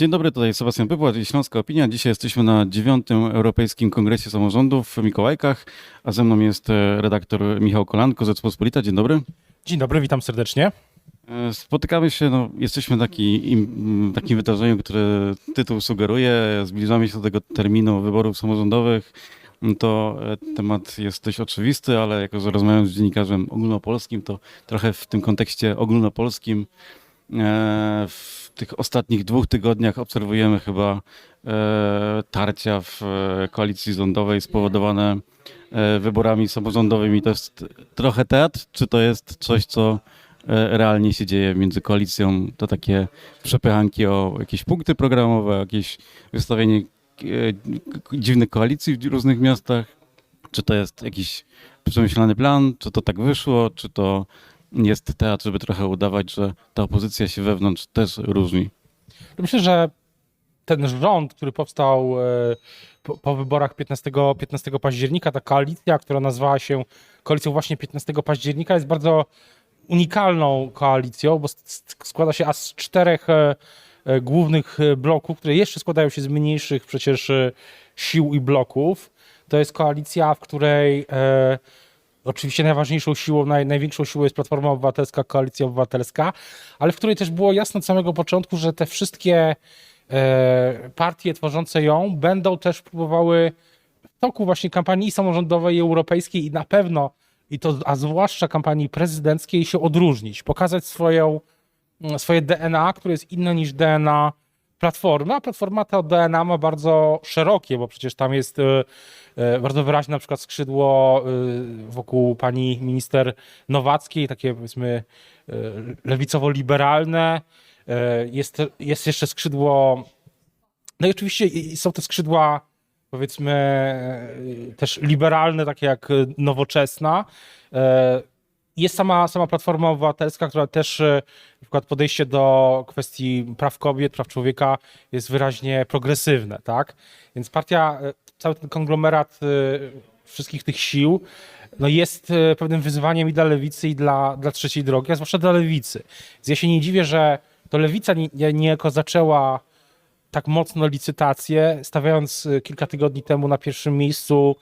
Dzień dobry, tutaj Sebastian Pypłat i Śląska Opinia. Dzisiaj jesteśmy na dziewiątym Europejskim Kongresie Samorządów w Mikołajkach, a ze mną jest e, redaktor Michał Kolanko, Rzeczpospolita. Dzień dobry. Dzień dobry, witam serdecznie. E, Spotykamy się, no, jesteśmy taki, im, takim wydarzeniu, które tytuł sugeruje. Zbliżamy się do tego terminu wyborów samorządowych. No To e, temat jest dość oczywisty, ale jako, że rozmawiam z dziennikarzem ogólnopolskim, to trochę w tym kontekście ogólnopolskim w tych ostatnich dwóch tygodniach obserwujemy chyba e, tarcia w e, koalicji rządowej spowodowane e, wyborami samorządowymi. To jest trochę teatr, czy to jest coś, co e, realnie się dzieje między koalicją? To takie przepychanki o jakieś punkty programowe, jakieś wystawienie e, dziwnych koalicji w różnych miastach? Czy to jest jakiś przemyślany plan? Czy to tak wyszło? Czy to jest teatr, żeby trochę udawać, że ta opozycja się wewnątrz też różni? Myślę, że ten rząd, który powstał e, po, po wyborach 15, 15 października, ta koalicja, która nazywała się koalicją właśnie 15 października, jest bardzo unikalną koalicją, bo składa się aż z czterech e, e, głównych bloków, które jeszcze składają się z mniejszych przecież sił i bloków. To jest koalicja, w której Oczywiście najważniejszą siłą, naj, największą siłą jest Platforma Obywatelska, Koalicja Obywatelska, ale w której też było jasne od samego początku, że te wszystkie e, partie tworzące ją będą też próbowały w toku właśnie kampanii samorządowej, europejskiej i na pewno, i to, a zwłaszcza kampanii prezydenckiej się odróżnić, pokazać swoją, swoje DNA, które jest inne niż DNA Platformy, a Platforma to DNA ma bardzo szerokie, bo przecież tam jest e, e, bardzo wyraźne na przykład skrzydło e, wokół pani minister Nowackiej, takie powiedzmy lewicowo-liberalne. Jest, jest jeszcze skrzydło, no i oczywiście są te skrzydła powiedzmy też liberalne, takie jak nowoczesna. Jest sama, sama Platforma Obywatelska, która też e, na przykład podejście do kwestii praw kobiet, praw człowieka jest wyraźnie progresywne, tak? Więc partia, e, cały ten konglomerat e, wszystkich tych sił no jest pewnym wyzwaniem i dla lewicy, i dla, dla trzeciej drogi, a zwłaszcza dla lewicy. Więc ja się nie dziwię, że to lewica nie- nie- niejako zaczęła tak mocno licytację, stawiając kilka tygodni temu na pierwszym miejscu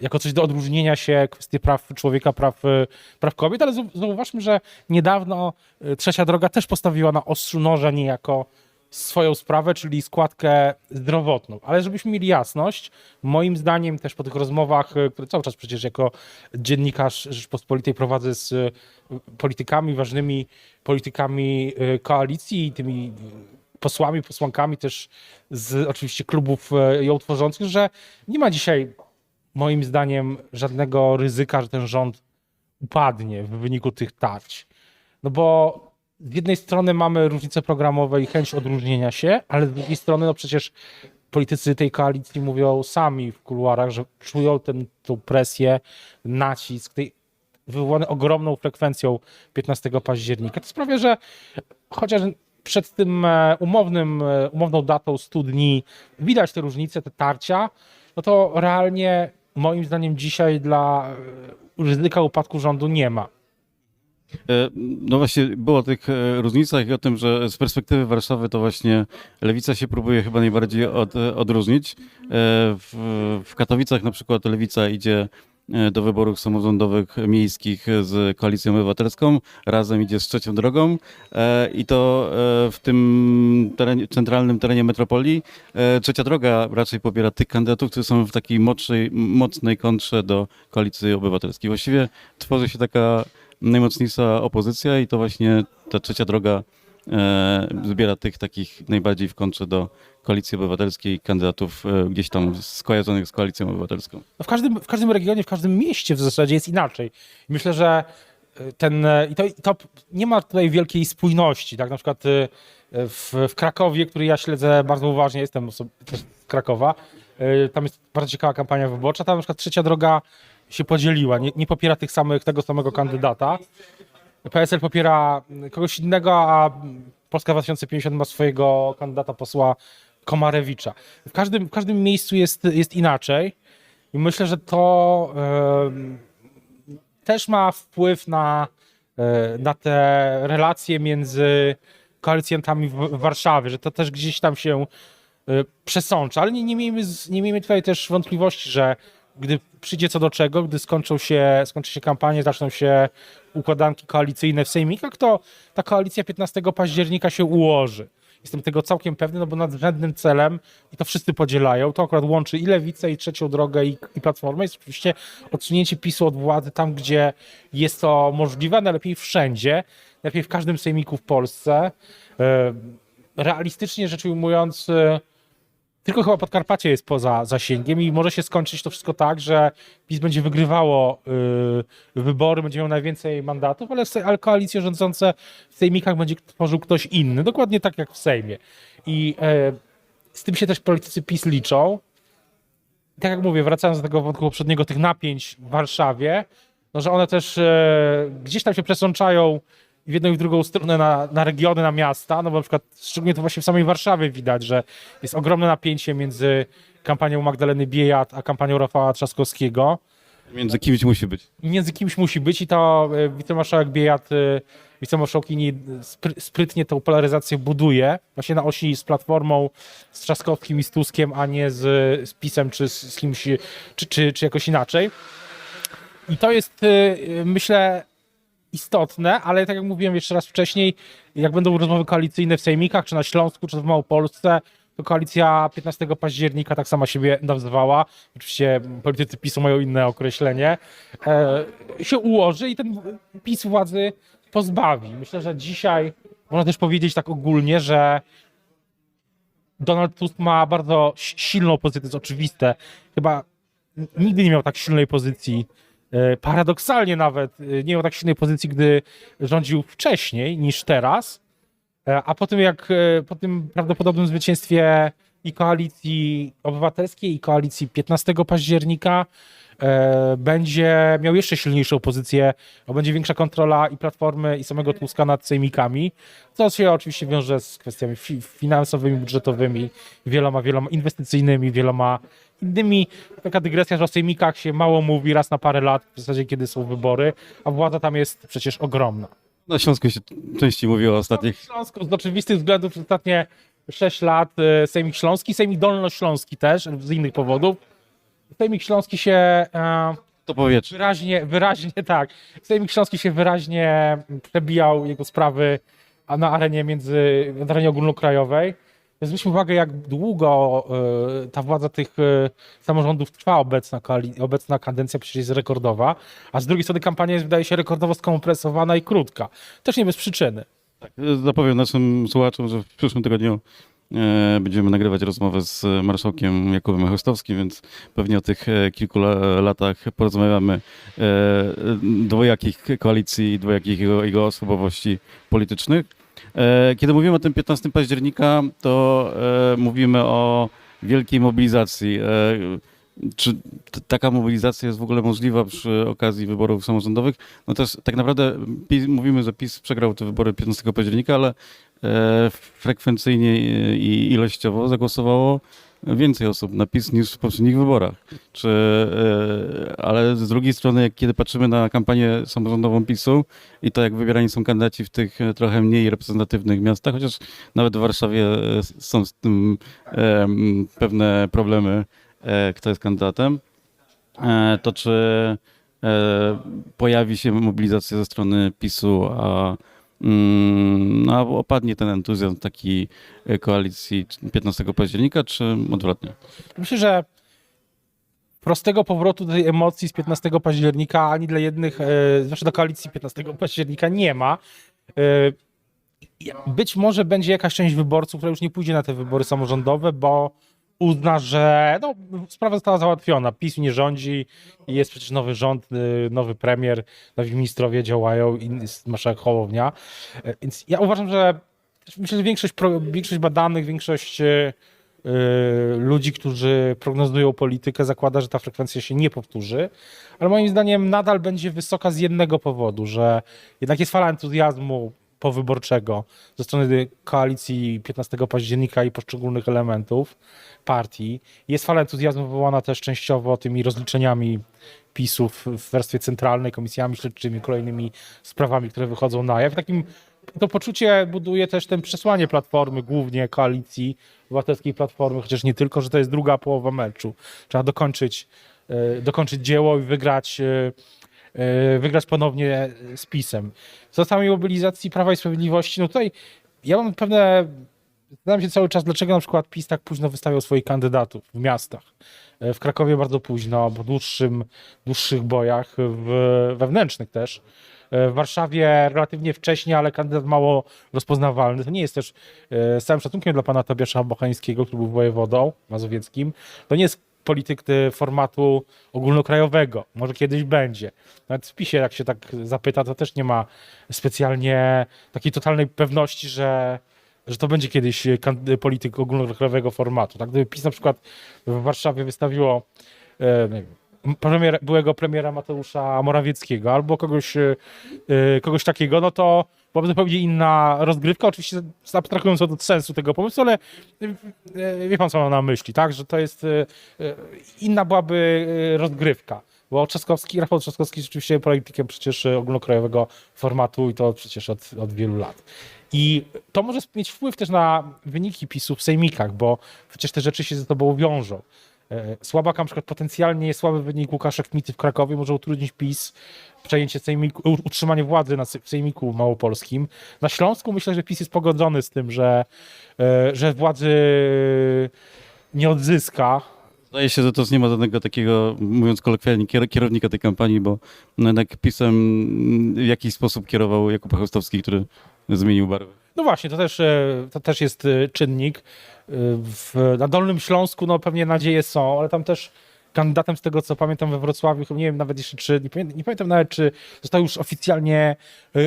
jako coś do odróżnienia się kwestie praw człowieka, praw, y, praw kobiet, ale zau- zauważmy, że niedawno y, Trzecia Droga też postawiła na ostrzu noża niejako swoją sprawę, czyli składkę zdrowotną. Ale żebyśmy mieli jasność, moim zdaniem też po tych rozmowach, y, które cały czas przecież jako dziennikarz Rzeczpospolitej prowadzę z politykami, ważnymi politykami koalicji i tymi posłami, posłankami też z oczywiście klubów e, ją tworzących, że nie ma dzisiaj moim zdaniem żadnego ryzyka, że ten rząd upadnie w wyniku tych tarć. No bo z jednej strony mamy różnice programowe i chęć odróżnienia się, ale z drugiej strony no przecież politycy tej koalicji mówią sami w kuluarach, że czują tą presję, nacisk, tej wywołany ogromną frekwencją 15 października. To sprawia, że chociaż przed tym e, umownym, e, umowną datą 100 dni widać te różnice, te tarcia, no to realnie moim zdaniem dzisiaj dla e, ryzyka upadku rządu nie ma. E, No właśnie, było o tych e, różnicach i o tym, że z perspektywy Warszawy to właśnie lewica się próbuje chyba najbardziej od, odróżnić. W, w Katowicach na przykład lewica idzie do wyborów samorządowych miejskich z Koalicją Obywatelską, razem idzie z Trzecią Drogą e, i to e, w tym terenie, centralnym terenie metropolii. E, Trzecia Droga raczej popiera tych kandydatów, którzy są w takiej mocnej, mocnej kontrze do Koalicji Obywatelskiej. Właściwie tworzy się taka najmocniejsza opozycja i to właśnie ta trzecia droga e, zbiera tych takich najbardziej w kontrze do koalicji obywatelskiej kandydatów e, gdzieś tam skojarzonych z koalicją obywatelską. No w, każdym, w każdym regionie, w każdym mieście w zasadzie jest inaczej. Myślę, że y, ten, i to, to nie ma tutaj wielkiej spójności. Tak? Na przykład w, w Krakowie, który ja śledzę bardzo uważnie, jestem osob- z Krakowa, tam jest bardzo ciekawa kampania wyborcza. Tam na przykład trzecia droga się podzieliła, nie, nie popiera tych samych, tego samego kandydata. PSL popiera kogoś innego, a Polska 2050 ma swojego kandydata posła Komarewicza. W każdym, w każdym miejscu jest, jest inaczej i myślę, że to em, też ma wpływ na, e, na te relacje między koalicjantami w, w Warszawie, że to też gdzieś tam się y, przesącza, ale nie, nie, miejmy, nie miejmy tutaj też wątpliwości, że gdy przyjdzie co do czego, gdy skończą się, skończy się kampania, zaczną się układanki koalicyjne w sejmikach, to ta koalicja 15 października się ułoży. Jestem tego całkiem pewny, no bo nadrzędnym celem, i to wszyscy podzielają, to akurat łączy i lewicę, i trzecią drogę, i, i platformę, jest oczywiście odsunięcie PiSu od władzy tam, gdzie jest to możliwe, najlepiej wszędzie, najlepiej w każdym sejmiku w Polsce. E, Realistycznie rzecz ujmując, e, tylko chyba Podkarpacie jest poza zasięgiem i może się skończyć to wszystko tak, że PiS będzie wygrywało y, wybory, będzie miał najwięcej mandatów, ale, ale koalicje rządzące w sejmikach będzie tworzył ktoś inny, dokładnie tak jak w Sejmie. I e, z tym się też politycy PiS liczą. I tak jak mówię, wracając do tego wątku poprzedniego, tych napięć w Warszawie, no że one też e, gdzieś tam się przesączają w jedną i w drugą stronę na, na regiony, na miasta, no bo na przykład szczególnie to właśnie w samej Warszawie widać, że jest ogromne napięcie między kampanią Magdaleny Biejat a kampanią Rafała Trzaskowskiego. Między kimś musi być. Między kimś musi być i to e, wicemarszałek Biejat, e, wicemarszałkini spry, sprytnie tą polaryzację buduje, właśnie na osi z Platformą, z Trzaskowskim i z Tuskiem, a nie z, z PiSem czy z, z kimś, czy, czy, czy jakoś inaczej. I to jest, e, myślę, istotne, ale tak jak mówiłem jeszcze raz wcześniej, jak będą rozmowy koalicyjne w Sejmikach, czy na Śląsku, czy w Małopolsce, to koalicja 15 października tak sama siebie nazwała. Oczywiście politycy PiSu mają inne określenie. E, się ułoży i ten PiS władzy pozbawi. Myślę, że dzisiaj można też powiedzieć tak ogólnie, że Donald Tusk ma bardzo si- silną pozycję, to jest oczywiste. Chyba nigdy nie miał tak silnej pozycji. E, Paradoksalnie nawet e, nie miał tak silnej pozycji, gdy rządził wcześniej niż teraz. E, A po tym, jak po tym prawdopodobnym zwycięstwie i koalicji obywatelskiej, i koalicji 15 października będzie miał jeszcze silniejszą pozycję, bo będzie większa kontrola i Platformy, i samego Tuska nad sejmikami, co się oczywiście wiąże z kwestiami fi finansowymi, budżetowymi, wieloma, wieloma inwestycyjnymi, wieloma innymi. Taka dygresja, że o sejmikach się mało mówi raz na parę lat, w zasadzie kiedy są wybory, a władza tam jest przecież ogromna. Na Śląsku się częściej mówiło o ostatnich. Śląsku z oczywistych względów przez ostatnie 6 lat e, Sejmik Śląski, Sejmik Dolnośląski też, z innych powodów. Sejmik Śląski się e, To powietrze. wyraźnie, wyraźnie tak, Sejmik Śląski się wyraźnie przebijał jego sprawy a na arenie między, na arenie ogólnokrajowej. Zwróćmy uwagę, jak długo e, ta władza tych e, samorządów trwa obecna, koali- obecna kadencja przecież jest rekordowa, a z drugiej strony kampania jest, wydaje się, rekordowo skompresowana i krótka. Też nie bez przyczyny. Tak, zapowiem naszym słuchaczom, że w przyszłym tygodniu będziemy nagrywać rozmowę z marszałkiem Jakubem Chostowskim, więc pewnie o tych e, kilku la, latach porozmawiamy e, dwojakich koalicji i dwojakich jego, jego osobowości politycznych. E, kiedy mówimy o tym 15 października, to e, mówimy o wielkiej mobilizacji. Czy taka mobilizacja jest w ogóle możliwa przy okazji wyborów samorządowych? No też tak naprawdę PiS, mówimy, że PiS przegrał te wybory 15 października, ale e, frekwencyjnie i ilościowo zagłosowało więcej osób na PiS niż w poprzednich wyborach. Czy, e, ale z drugiej strony, jak kiedy patrzymy na kampanię samorządową PiSu i to, jak wybierani są kandydaci w tych e, trochę mniej reprezentatywnych miastach, chociaż nawet w Warszawie e, są z tym e, pewne problemy, kto jest kandydatem, e, to czy e, pojawi się mobilizacja ze strony PiSu, a mm, no, opadnie ten entuzjazm taki e, koalicji 15 października, czy odwrotnie? Myślę, że prostego powrotu do tej emocji z 15 października ani dla jednych, e, zwłaszcza do koalicji 15 października nie ma. E, być może będzie jakaś część wyborców, która już nie pójdzie na te wybory samorządowe, bo uzna, że no, sprawa została załatwiona. PiS nie rządzi i jest przecież nowy rząd, y, nowy premier, nowi ministrowie działają i jest marszałek Hołownia. E, Więc ja uważam, że myślę, że większość, większość badanych, większość e, y, ludzi, którzy prognozują politykę, zakłada, że ta frekwencja się nie powtórzy, ale moim zdaniem nadal będzie wysoka z jednego powodu, że jednak jest fala entuzjazmu powyborczego ze strony koalicji 15 października i poszczególnych elementów partii. Jest fala entuzjazmu wywołana też częściowo tymi rozliczeniami PiSów w wersji centralnej, komisjami śledczymi, kolejnymi sprawami, które wychodzą na jaw. Takim to poczucie buduje też ten przesłanie Platformy, głównie koalicji obywatelskiej Platformy, chociaż nie tylko, że to jest druga połowa meczu. Trzeba dokończyć, e, dokończyć dzieło i wygrać, e, wygrać ponownie z PiSem. Co samej mobilizacji Prawa i Sprawiedliwości, no tutaj ja mam pewne Zastanawiam się cały czas, dlaczego na przykład PiS tak późno wystawiał swoich kandydatów w miastach. E, W Krakowie bardzo późno, po dłuższym, dłuższych bojach, w, wewnętrznych też. E, W Warszawie relatywnie wcześnie, ale kandydat mało rozpoznawalny. To nie jest też, e, z całym szacunkiem dla pana Tobiasza Bochańskiego, który był wojewodą mazowieckim, to nie jest polityk e, formatu ogólnokrajowego. Może kiedyś będzie. Nawet w PiSie, jak się tak zapyta, to też nie ma specjalnie takiej totalnej pewności, że że to będzie kiedyś polityk ogólnokrajowego formatu. Tak? Gdyby PiS na przykład w Warszawie wystawiło e, premier, byłego premiera Mateusza Morawieckiego albo kogoś, e, e, kogoś takiego, no to byłaby zupełnie inna rozgrywka, oczywiście abstrahując od sensu tego pomysłu, ale e, wie pan, co mam na myśli, tak? Że to jest inna byłaby rozgrywka. Bo Trzaskowski, Rafał Trzaskowski rzeczywiście politykiem przecież ogólnokrajowego formatu i to przecież od, od wielu lat. I to może mieć wpływ też na wyniki PiSu w sejmikach, bo przecież te rzeczy się ze sobą wiążą. E, Słabak, na przykład potencjalnie słaby wynik Łukasza Kmity w Krakowie może utrudnić PiS przejęcie sejmiku, utrzymanie władzy na, w sejmiku małopolskim. Na Śląsku myślę, że PiS jest pogodzony z tym, że, e, że władzy nie odzyska. Zdaje się, że to nie ma żadnego takiego, mówiąc kolokwialnie, kier- kierownika tej kampanii, bo no jednak pisem w jakiś sposób kierował Jakub Chełstowski, który zmienił barwy. No właśnie, to też, e, to też jest e, czynnik. E, W, na Dolnym Śląsku no, pewnie nadzieje są, ale tam też kandydatem z tego, co pamiętam we Wrocławiu, nie wiem nawet jeszcze, czy, nie, pamię- nie pamiętam nawet, czy został już oficjalnie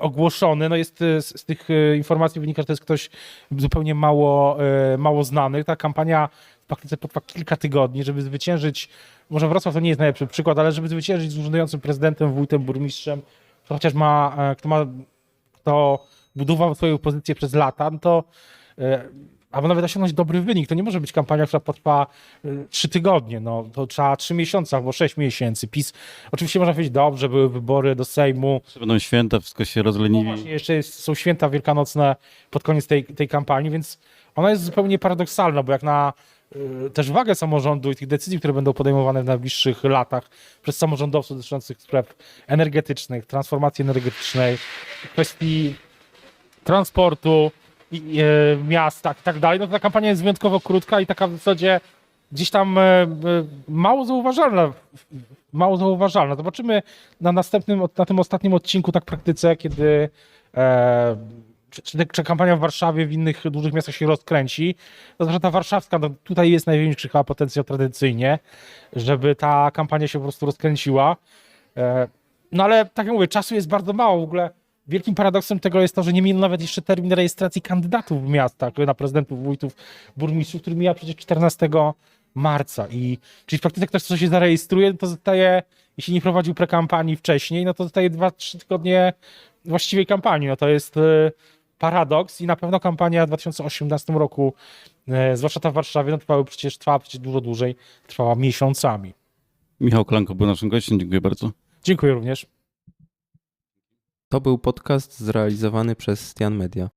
ogłoszony. No jest z, z tych informacji wynika, że to jest ktoś zupełnie mało, mało znany. Ta kampania w praktyce potrwa kilka tygodni, żeby zwyciężyć, może Wrocław to nie jest najlepszy przykład, ale żeby zwyciężyć z urzędującym prezydentem, wójtem, burmistrzem, kto chociaż ma, kto ma, kto budował swoją pozycję przez lata, no to e, aby nawet osiągnąć dobry wynik, to nie może być kampania, która potrwa e, trzy tygodnie, no to trzeba trzy miesiące albo sześć miesięcy. PiS, oczywiście można powiedzieć, dobrze, były wybory do Sejmu, Będą święta, wszystko się no rozleniwi. właśnie, jeszcze jest, są święta wielkanocne pod koniec tej, tej kampanii, więc ona jest zupełnie paradoksalna, bo jak na y, też wagę samorządu i tych decyzji, które będą podejmowane w najbliższych latach przez samorządowców dotyczących spraw energetycznych, transformacji energetycznej, kwestii transportu, i, e, miasta i tak dalej, no ta kampania jest wyjątkowo krótka i taka w zasadzie gdzieś tam e, e, mało zauważalna. Mało zauważalna. Zobaczymy na następnym, na tym ostatnim odcinku, tak praktyce, kiedy e, czy, czy, czy kampania w Warszawie, w innych dużych miastach się rozkręci. Znaczy ta warszawska, no, tutaj jest największy chyba potencjał tradycyjnie, żeby ta kampania się po prostu rozkręciła. E, no ale tak jak mówię, czasu jest bardzo mało. W ogóle wielkim paradoksem tego jest to, że nie minął nawet jeszcze termin rejestracji kandydatów w miastach na prezydentów, wójtów, burmistrzów, który mija przecież 14 marca. I czyli w praktyce ktoś, kto się zarejestruje, to zostaje, jeśli nie prowadził prekampanii wcześniej, no to zostaje 2-3 tygodnie właściwej kampanii. No to jest e, paradoks i na pewno kampania w 2018 roku, e, zwłaszcza ta w Warszawie, no trwały przecież, trwała przecież dużo dłużej, trwała miesiącami. Michał Klanko był naszym gościem, dziękuję bardzo. Dziękuję również. To był podcast zrealizowany przez Stian Media.